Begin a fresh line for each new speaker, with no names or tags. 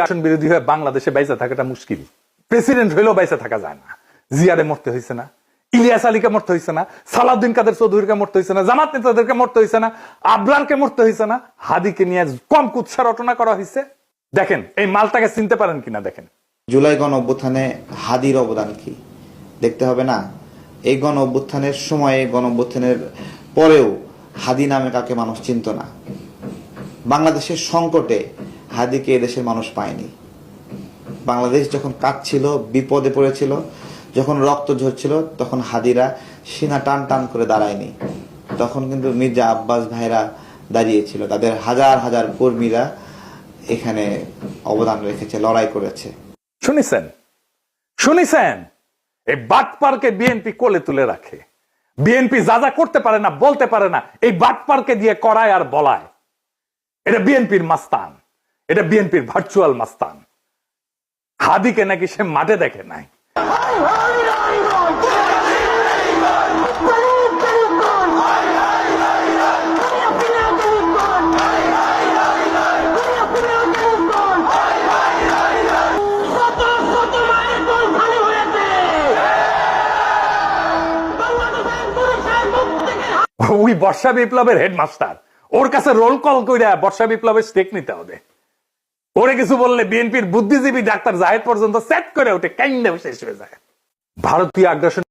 আসন বিরোধী হয়ে বাংলাদেশে বাইসা থাকাটা মুশকিল। প্রেসিডেন্ট হইলেও বাইসা থাকা যায় না। জিয়ারে মরতে হয়েছে না। ইলিয়াস আলীকে মরতে হয়েছে না। সালাউদ্দিন কাদের চৌধুরীকে মরতে হয়েছে না। জামাত নেতাদেরকে মরতে হয়েছে না। আবরারকে মরতে হয়েছে না। হাদিকে নিয়ে কম কুৎসা রটনা করা হয়েছে দেখেন, এই মালটাকে চিনতে পারেন কিনা দেখেন।
জুলাই গণ অভ্যুত্থানে হাদির অবদান কি? দেখতে হবে না। এই গণ অভ্যুত্থানের সময়ে গণ অভ্যুত্থানের পরেও হাদি নামে কাকে মানুষ চিনত না? বাংলাদেশের সংকটে হাদিকে এদেশের মানুষ পায়নি। বাংলাদেশ যখন কাঁদছিল, বিপদে পড়েছিল, যখন রক্ত ঝরছিল, তখন হাদিরা সিনা টান টান করে দাঁড়ায়নি। তখন কিন্তু মির্জা আব্বাস ভাইরা দাঁড়িয়েছিল। তাদের হাজার হাজার কর্মীরা এখানে অবদান রেখেছে, লড়াই করেছে।
শুনেছেন? শুনেছেন? এই বাটপারকে বিএনপি কোলে তুলে রাখে। বিএনপি যা যা করতে পারে না, বলতে পারে না, এই বাটপারকে দিয়ে করায় আর বলায়। এটা বিএনপির মাস্তান। এটা বিএনপির ভার্চুয়াল মাস্তান। হাদিকে নাকি সে মাঠে দেখে নাই। ওই বর্ষা বিপ্লবের হেডমাস্টার। ওর কাছে রোল কল কইরা বর্ষা বিপ্লবের স্টেক নিতে হবে। ওরে কিছু বললে বিএনপির বুদ্ধিজীবী ডাক্তার জাহেদ পর্যন্ত সেট করে ওঠে কাইন্ডে শেষ হয়ে যায়। ভারতীয় আগ্রাসন